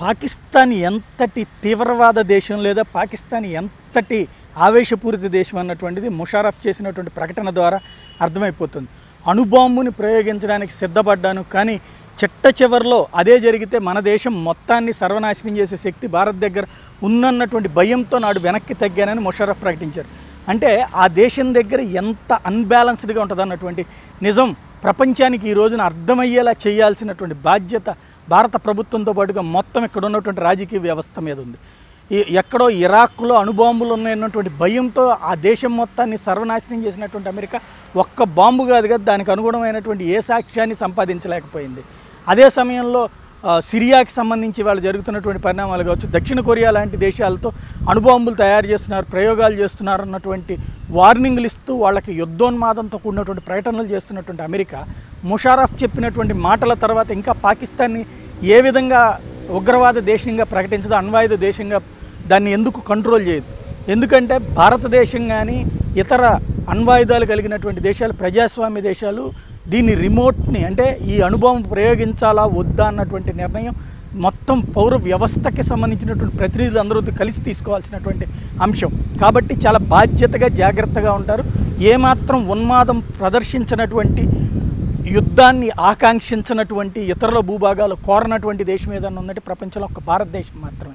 పాకిస్తాన్ ఎంతటి తీవ్రవాద దేశం లేదా పాకిస్తాన్ ఎంతటి ఆవేశపూరిత దేశం అన్నటువంటిది ముషారఫ్ చేసినటువంటి ప్రకటన ద్వారా అర్థమైపోతుంది. అణుబాంబుని ప్రయోగించడానికి సిద్ధపడ్డాను కానీ చిట్ట చివరిలో అదే జరిగితే మన దేశం మొత్తాన్ని సర్వనాశనం చేసే శక్తి భారత్ దగ్గర ఉందన్నటువంటి భయంతో నాడు వెనక్కి తగ్గానని ముషారఫ్ ప్రకటించారు. అంటే ఆ దేశం దగ్గర ఎంత అన్బ్యాలెన్స్డ్గా ఉంటుంది అన్నటువంటి నిజం ప్రపంచానికి ఈ రోజున అర్థమయ్యేలా చేయాల్సినటువంటి బాధ్యత భారత ప్రభుత్వంతో పాటుగా మొత్తం ఇక్కడ ఉన్నటువంటి రాజకీయ వ్యవస్థ మీద ఉంది. ఈ ఎక్కడో ఇరాక్లో అణుబాంబులు ఉన్నాయన్నటువంటి భయంతో ఆ దేశం మొత్తాన్ని సర్వనాశనం చేసినటువంటి అమెరికా ఒక్క బాంబు కాదు కదా దానికి అనుగుణమైనటువంటి ఏ సాక్ష్యాన్ని సంపాదించలేకపోయింది. అదే సమయంలో సిరియాకి సంబంధించి వాళ్ళు జరుగుతున్నటువంటి పరిణామాలు కావచ్చు దక్షిణ కొరియా లాంటి దేశాలతో అణుబాంబులు తయారు చేస్తున్నారు ప్రయోగాలు చేస్తున్నారు అన్నటువంటి వార్నింగ్లు ఇస్తూ వాళ్ళకి యుద్ధోన్మాదంతో కూడినటువంటి ప్రకటనలు చేస్తున్నటువంటి అమెరికా ముషారఫ్ చెప్పినటువంటి మాటల తర్వాత ఇంకా పాకిస్తాన్ని ఏ విధంగా ఉగ్రవాద దేశంగా ప్రకటించదో అణ్వాయుధ దేశంగా దాన్ని ఎందుకు కంట్రోల్ చేయదు? ఎందుకంటే భారతదేశం కానీ ఇతర అణ్వాయుధాలు కలిగినటువంటి దేశాలు ప్రజాస్వామ్య దేశాలు దీన్ని రిమోట్ని అంటే ఈ అనుభవం ప్రయోగించాలా వద్దా అన్నటువంటి నిర్ణయం మొత్తం పౌర వ్యవస్థకి సంబంధించినటువంటి ప్రతినిధులు అందరూ కలిసి తీసుకోవాల్సినటువంటి అంశం. కాబట్టి చాలా బాధ్యతగా జాగ్రత్తగా ఉంటారు. ఏమాత్రం ఉన్మాదం ప్రదర్శించినటువంటి యుద్ధాన్ని ఆకాంక్షించినటువంటి ఇతరుల భూభాగాలు కోరనటువంటి దేశం ఏదన్నా ఉందంటే ప్రపంచంలో ఒక భారతదేశం మాత్రమే.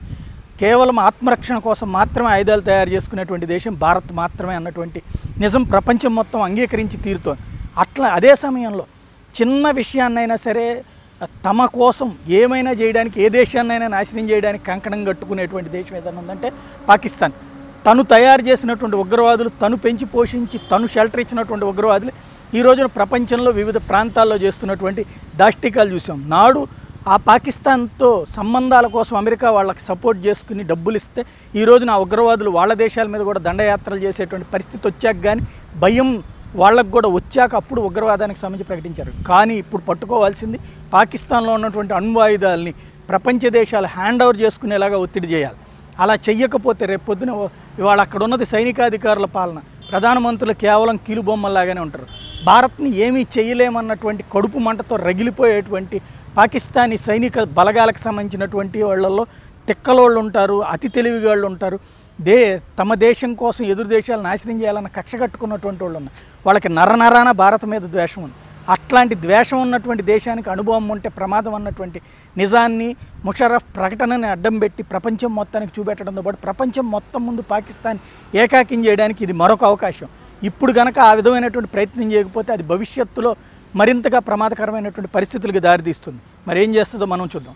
కేవలం ఆత్మరక్షణ కోసం మాత్రమే ఆయుధాలు తయారు చేసుకునేటువంటి దేశం భారత్ మాత్రమే అన్నటువంటి నిజం ప్రపంచం మొత్తం అంగీకరించి తీరుతోంది. అట్లా అదే సమయంలో చిన్న విషయాన్నైనా సరే తమ కోసం ఏమైనా చేయడానికి ఏ దేశాన్నైనా నాశనం చేయడానికి కంకణం కట్టుకునేటువంటి దేశం ఏదైనా ఉందంటే పాకిస్తాన్. తను తయారు చేసినటువంటి ఉగ్రవాదులు తను పెంచి పోషించి తను షెల్టర్ ఇచ్చినటువంటి ఉగ్రవాదులు ఈ రోజున ప్రపంచంలో వివిధ ప్రాంతాల్లో చేస్తున్నటువంటి దాష్టికాలు చూసాం. నాడు ఆ పాకిస్తాన్తో సంబంధాల కోసం అమెరికా వాళ్ళకి సపోర్ట్ చేసుకుని డబ్బులు ఇస్తే ఈ రోజున ఆ ఉగ్రవాదులు వాళ్ళ దేశాల మీద కూడా దండయాత్రలు చేసేటువంటి పరిస్థితి వచ్చాక కానీ భయం వాళ్ళకు కూడా వచ్చాక అప్పుడు ఉగ్రవాదానికి సంబంధించి ప్రకటించారు. కానీ ఇప్పుడు పట్టుకోవాల్సింది పాకిస్తాన్లో ఉన్నటువంటి అణ్వాయుధాలని ప్రపంచ దేశాలు హ్యాండ్ ఓవర్ చేసుకునేలాగా ఒత్తిడి చేయాలి. అలా చెయ్యకపోతే రేపొద్దున ఇవాళ అక్కడ ఉన్నది సైనికాధికారుల పాలన. ప్రధానమంత్రులు కేవలం కీలుబొమ్మలాగానే ఉంటారు. భారత్ని ఏమీ చేయలేమన్నటువంటి కడుపు మంటతో రగిలిపోయేటువంటి పాకిస్తానీ సైనిక బలగాలకు సంబంధించినటువంటి వాళ్ళల్లో తిక్కలోళ్ళు ఉంటారు అతి తెలివిగాళ్ళు ఉంటారు దే తమ దేశం కోసం ఎదురు దేశాలు నాశనం చేయాలన్న కక్ష కట్టుకున్నటువంటి వాళ్ళు ఉన్నారు. వాళ్ళకి నరనరాన భారత మీద ద్వేషం ఉంది. అట్లాంటి ద్వేషం ఉన్నటువంటి దేశానికి అనుభవం ఉంటే ప్రమాదం అన్నటువంటి నిజాన్ని ముషరఫ్ ప్రకటనని అడ్డం పెట్టి ప్రపంచం మొత్తానికి చూపెట్టడంతో పాటు ప్రపంచం మొత్తం ముందు పాకిస్తాన్ ఏకాకిం చేయడానికి ఇది మరొక అవకాశం. ఇప్పుడు గనక ఆ విధమైనటువంటి ప్రయత్నం చేయకపోతే అది భవిష్యత్తులో మరింతగా ప్రమాదకరమైనటువంటి పరిస్థితులకు దారితీస్తుంది. మరి ఏం చేస్తుందో మనం చూద్దాం.